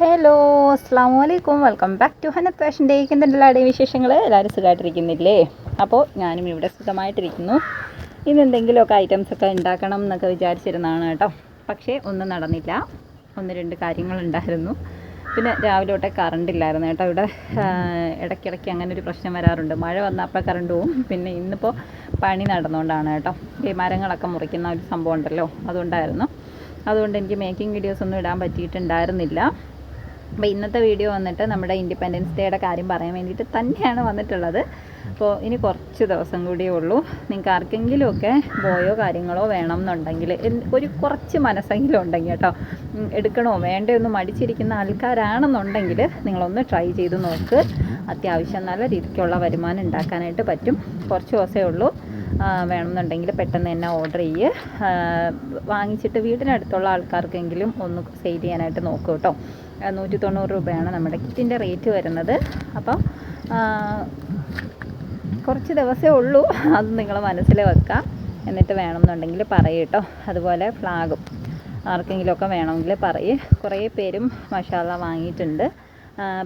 Hello അസ്സാം വലൈക്കും welcome back to ഹനത് ഫാഷൻ ഡേക്ക് എല്ലാവരുടെയും വിശേഷങ്ങൾ എല്ലാവരും സുഖമായിട്ടിരിക്കുന്നില്ലേ അപ്പോൾ ഞാനും ഇവിടെ സുഖമായിട്ടിരിക്കുന്നു. ഇന്ന് എന്തെങ്കിലുമൊക്കെ ഐറ്റംസ് ഒക്കെ ഉണ്ടാക്കണം എന്നൊക്കെ വിചാരിച്ചിരുന്നതാണ് കേട്ടോ. പക്ഷേ ഒന്നും നടന്നില്ല. ഒന്ന് രണ്ട് കാര്യങ്ങളുണ്ടായിരുന്നു. പിന്നെ രാവിലെ തൊട്ടേ കറണ്ട് ഇല്ലായിരുന്നു കേട്ടോ ഇവിടെ. ഇടയ്ക്കിടയ്ക്ക് അങ്ങനെ ഒരു പ്രശ്നം വരാറുണ്ട്. മഴ വന്നപ്പോൾ കറണ്ട് പോവും. പിന്നെ ഇന്നിപ്പോൾ പണി നടന്നുകൊണ്ടാണ് കേട്ടോ. ഈ മരങ്ങളൊക്കെ മുറിക്കുന്ന ഒരു സംഭവം ഉണ്ടല്ലോ അതുകൊണ്ടായിരുന്നു അതുകൊണ്ട് എനിക്ക് മേക്കിംഗ് വീഡിയോസ് ഒന്നും ഇടാൻ പറ്റിയിട്ടുണ്ടായിരുന്നില്ല. അപ്പോൾ ഇന്നത്തെ വീഡിയോ വന്നിട്ട് നമ്മുടെ ഇൻഡിപെൻഡൻസ് ഡേയുടെ കാര്യം പറയാൻ വേണ്ടിയിട്ട് തന്നെയാണ് വന്നിട്ടുള്ളത്. അപ്പോൾ ഇനി കുറച്ച് ദിവസം കൂടിയേ ഉള്ളൂ. നിങ്ങൾക്ക് ആർക്കെങ്കിലുമൊക്കെ ബോയോ കാര്യങ്ങളോ വേണം എന്നുണ്ടെങ്കിൽ ഒരു കുറച്ച് മനസ്സെങ്കിലും ഉണ്ടെങ്കിൽ കേട്ടോ എടുക്കണോ? വേണ്ടയോ ഒന്ന് മടിച്ചിരിക്കുന്ന ആൾക്കാരാണെന്നുണ്ടെങ്കിൽ നിങ്ങളൊന്ന് ട്രൈ ചെയ്ത് നോക്ക്. അത്യാവശ്യം നല്ല രീതിക്കുള്ള വരുമാനം ഉണ്ടാക്കാനായിട്ട് പറ്റും. കുറച്ച് ദിവസമേ ഉള്ളൂ. വേണമെന്നുണ്ടെങ്കിൽ പെട്ടെന്ന് തന്നെ ഓർഡർ ചെയ്യുക വാങ്ങിച്ചിട്ട് വീടിനടുത്തുള്ള ആൾക്കാർക്കെങ്കിലും ഒന്ന് സെയിൽ ചെയ്യാനായിട്ട് നോക്കൂ കേട്ടോ. നൂറ്റി തൊണ്ണൂറ് രൂപയാണ് നമ്മുടെ കിറ്റിന്റെ റേറ്റ് വരുന്നത്. അപ്പോൾ കുറച്ച് ദിവസമേ ഉള്ളൂ. അത് നിങ്ങൾ മനസ്സിൽ വെക്കാം. എന്നിട്ട് വേണമെന്നുണ്ടെങ്കിൽ പറയൂട്ടോ അതുപോലെ ഫ്ലാഗും ആർക്കെങ്കിലുമൊക്കെ വേണമെങ്കിൽ പറയേ. കുറേ പേരും മഷാല വാങ്ങിയിട്ടുണ്ട്.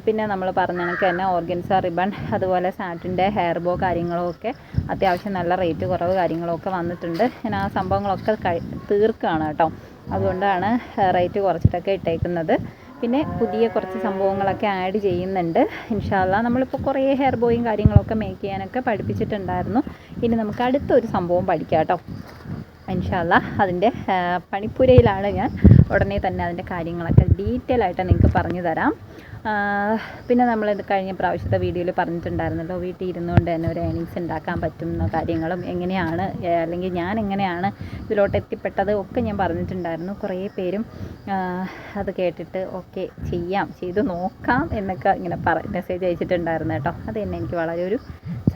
പിന്നെ നമ്മൾ പറഞ്ഞ കണക്ക് തന്നെ ഓർഗൻസ റിബൺ അതുപോലെ സാറ്റിന്റെ ഹെയർ ബോ കാര്യങ്ങളൊക്കെ അത്യാവശ്യം നല്ല റേറ്റ് കുറവ് കാര്യങ്ങളൊക്കെ വന്നിട്ടുണ്ട്. ഞാൻ ആ സംഭവങ്ങളൊക്കെ തീർക്കുകയാണ് കേട്ടോ. അതുകൊണ്ടാണ് റേറ്റ് കുറച്ചിട്ടൊക്കെ ഇട്ടേക്കുന്നത്. പിന്നെ പുതിയ കുറച്ച് സംഭവങ്ങളൊക്കെ ആഡ് ചെയ്യുന്നുണ്ട്. ഇൻഷാല്ല നമ്മളിപ്പോൾ കുറേ ഹെയർ ബോയും കാര്യങ്ങളൊക്കെ മേക്ക് ചെയ്യാനൊക്കെ പഠിപ്പിച്ചിട്ടുണ്ടായിരുന്നു. ഇനി നമുക്ക് അടുത്തൊരു സംഭവം പഠിക്കാം കേട്ടോ. ഇൻഷാല്ല അതിന്റെ പണിപ്പുരയിലാണ് ഞാൻ ഉടനെ തന്നെ അതിന്റെ കാര്യങ്ങളൊക്കെ ഡീറ്റെയിൽ ആയിട്ട് നിങ്ങൾക്ക് പറഞ്ഞു തരാം. പിന്നെ നമ്മൾ കഴിഞ്ഞ പ്രാവശ്യത്തെ വീഡിയോയിൽ പറഞ്ഞിട്ടുണ്ടായിരുന്നല്ലോ വീട്ടിൽ ഇരുന്നുകൊണ്ട് തന്നെ ഒരു ഏണിങ്സ് ഉണ്ടാക്കാൻ പറ്റുന്ന കാര്യങ്ങളും എങ്ങനെയാണ് അല്ലെങ്കിൽ ഞാൻ എങ്ങനെയാണ് ഇതിലോട്ട് എത്തിപ്പെട്ടത് ഒക്കെ ഞാൻ പറഞ്ഞിട്ടുണ്ടായിരുന്നു. കുറേ പേരും അത് കേട്ടിട്ട് ഓക്കെ ചെയ്യാം ചെയ്തു നോക്കാം എന്നൊക്കെ ഇങ്ങനെ പറ മെസ്സേജ് അയച്ചിട്ടുണ്ടായിരുന്നു കേട്ടോ. അത് തന്നെ എനിക്ക് വളരെ ഒരു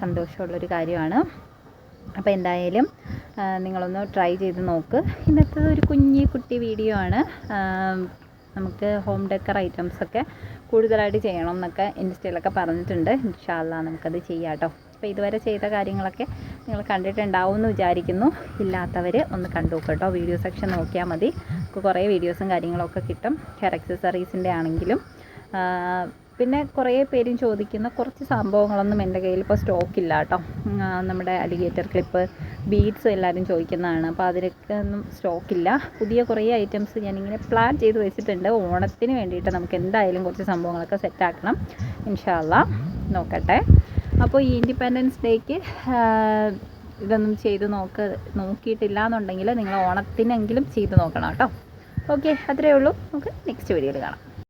സന്തോഷമുള്ളൊരു കാര്യമാണ്. അപ്പോൾ എന്തായാലും നിങ്ങളൊന്ന് ട്രൈ ചെയ്ത് നോക്ക്. ഇന്നത്തെ ഒരു കുഞ്ഞി കുട്ടി വീഡിയോ ആണ്. നമുക്ക് ഹോം ഡെക്കർ ഐറ്റംസൊക്കെ കൂടുതലായിട്ട് ചെയ്യണം എന്നൊക്കെ ഇൻസ്റ്റയിലൊക്കെ പറഞ്ഞിട്ടുണ്ട്. ഇൻഷാല്ല നമുക്കത് ചെയ്യാം കേട്ടോ അപ്പോൾ ഇതുവരെ ചെയ്ത കാര്യങ്ങളൊക്കെ നിങ്ങൾ കണ്ടിട്ടുണ്ടാവും എന്ന് വിചാരിക്കുന്നു. ഇല്ലാത്തവർ ഒന്ന് കണ്ടു കേട്ടോ വീഡിയോ സെക്ഷൻ നോക്കിയാൽ മതി. നമുക്ക് കുറേ വീഡിയോസും കാര്യങ്ങളൊക്കെ കിട്ടും. ഹെയർ അക്സസറീസിന്റെ ആണെങ്കിലും പിന്നെ കുറേ പേരും ചോദിക്കുന്ന കുറച്ച് സംഭവങ്ങളൊന്നും എന്റെ കയ്യിൽ ഇപ്പോൾ സ്റ്റോക്കില്ല കേട്ടോ. നമ്മുടെ അലിഗേറ്റർ ക്ലിപ്പ് ബീഡ്സ് എല്ലാവരും ചോദിക്കുന്നതാണ്. അപ്പോൾ അതിലൊക്കെ ഒന്നും സ്റ്റോക്കില്ല പുതിയ കുറേ ഐറ്റംസ് ഞാനിങ്ങനെ പ്ലാൻ ചെയ്ത് വെച്ചിട്ടുണ്ട്. ഓണത്തിന് വേണ്ടിയിട്ട് നമുക്ക് എന്തായാലും കുറച്ച് സംഭവങ്ങളൊക്കെ സെറ്റാക്കണം ഇൻഷാല്ല നോക്കട്ടെ. അപ്പോൾ ഈ ഇൻഡിപെൻഡൻസ് ഡേക്ക് ഇതൊന്നും ചെയ്ത് നോക്ക് നോക്കിയിട്ടില്ല എന്നുണ്ടെങ്കിൽ നിങ്ങൾ ഓണത്തിനെങ്കിലും ചെയ്ത് നോക്കണം കേട്ടോ. ഓക്കെ അത്രയേ ഉള്ളൂ. നമുക്ക് നെക്സ്റ്റ് വീഡിയോയിൽ കാണാം.